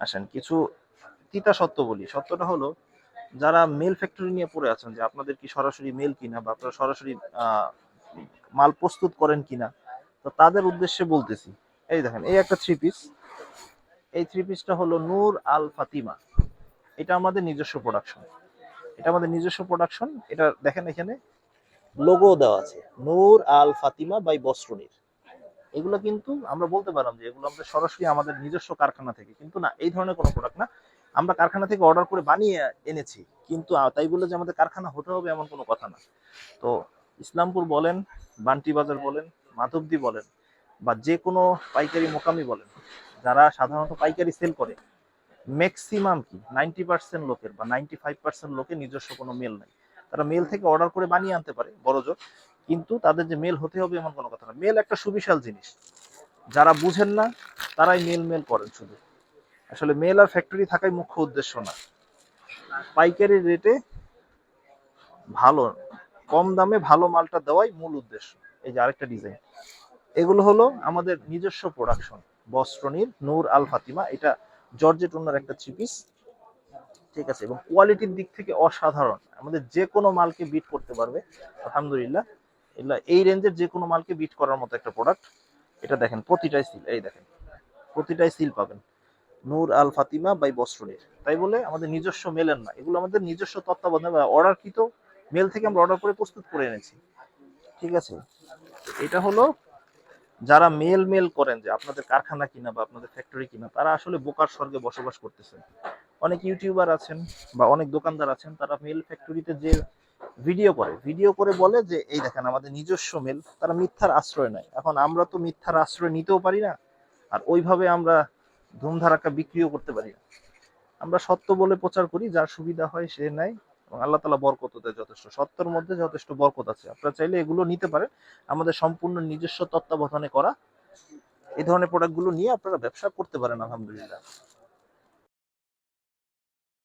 আসেন। কিছু তিতা সত্য বলি। সত্যটা হলো, যারা মেল ফ্যাক্টরি নিয়ে পড়ে আছেন যে আপনাদের কি সরাসরি মেল কিনা বা আপনারা সরাসরি মাল প্রস্তুত করেন কিনা, তো তাদের উদ্দেশ্যে বলতেছি। এই দেখেন, এই একটা থ্রি পিস এই থ্রি পিসটা হলো নূর আল ফাতিমা। এটা আমাদের নিজস্ব প্রোডাকশন এটা আমাদের নিজস্ব প্রোডাকশন এটা দেখেন এখানে লোগো দেওয়া আছে। নূর আল ফাতিমা বাই বস্ত্রনীর। এগুলো কিন্তু আমরা বলতে পারলাম যে এগুলো আমরা সরাসরি আমাদের নিজস্ব কারখানা থেকে। কিন্তু না, এই ধরনের কোনো প্রোডাক্ট না। আমরা কারখানা থেকে অর্ডার করে বানিয়ে এনেছি। কিন্তু তাই বলে যে আমাদের কারখানা হতে হবে এমন কোনো কথা না। তো ইসলামপুর বলেন, বান্টি বাজার বলেন, মাধবদি বলেন, বা যে কোনো পাইকারি মোকামি বলেন, যারা সাধারণত পাইকারি সেল করে ম্যাক্সিমাম কি? নাইনটি পার্সেন্ট লোকের বা নাইনটি ফাইভ পার্সেন্ট লোকের নিজস্ব কোনো মেল নাই। তারা মেল থেকে অর্ডার করে বানিয়ে আনতে পারে বড় জোর কিন্তু তাদের যে মেল হতে হবে এমন কোনো কথা না। মেল একটা সুবিশাল জিনিস। যারা বুঝেন না, তারাই মেল মেল করেন শুধু। আসলে মেল আর ফ্যাক্টরি থাকাই মুখ্য উদ্দেশ্য না। পাইকারি রেটে ভালো, কম দামে ভালো মালটা দেওয়াই মূল উদ্দেশ্য। এই যে আরেকটা ডিজাইন এগুলো হলো আমাদের নিজস্ব প্রোডাকশন বস্ত্রনীর নূর, আল ফাতিমা, এটা জর্জেট ওনার একটা থ্রি পিস ঠিক আছে? এবং কোয়ালিটির দিক থেকে অসাধারণ। আমাদের যে কোনো মালকে বিট করতে পারবে। আলহামদুলিল্লাহ। এগুলা এই রেঞ্জের যে কোনো মালকে বিট করার মতো একটা প্রোডাক্ট এটা দেখেন, প্রতিটাই সিল এই দেখেন, প্রতিটাই সিল পাবেন। নূর আল ফাতিমা বাই বস্ত্রনীর। তাই বলে আমাদের নিজস্ব মেলের না, এগুলো আমাদের নিজস্ব তত্ত্বাবধানে, বা অর্ডারকৃত মেল থেকে আমরা অর্ডার করে প্রস্তুত করে এনেছি। ঠিক আছে? এটা হলো যারা মেল মেল করেন যে আপনাদের কারখানা কিনা বা আপনাদের ফ্যাক্টরি কিনা, তারা আসলে বোকার স্বর্গে বসবাস করতেছেন। অনেক ইউটিউবার আছেন বা অনেক দোকানদার আছেন, তারা মেল ফ্যাক্টরিতে যে ভিডিও করে। ভিডিও করে বলে যে, এই দেখেন, আমাদের নিজস্ব মেল তারা মিথ্যার আশ্রয় নেয়। এখন আমরা তো মিথ্যার আশ্রয় নিতেও পারি না, আর ওইভাবে আমরা ধুমধারাক্কা বিক্রিও করতে পারি না। আমরা সত্য বলে প্রচার করি, যার সুবিধা হয় সে নেয়, এবং আল্লাহ তালা বরকত দেয় যথেষ্ট। সত্যের মধ্যে যথেষ্ট বরকত আছে। আপনারা চাইলে এগুলো নিতে পারেন। আমাদের সম্পূর্ণ নিজস্ব তত্ত্বাবধানে করা, এই ধরনের প্রোডাক্টগুলো নিয়ে আপনারা ব্যবসা করতে পারেন, আলহামদুলিল্লাহ।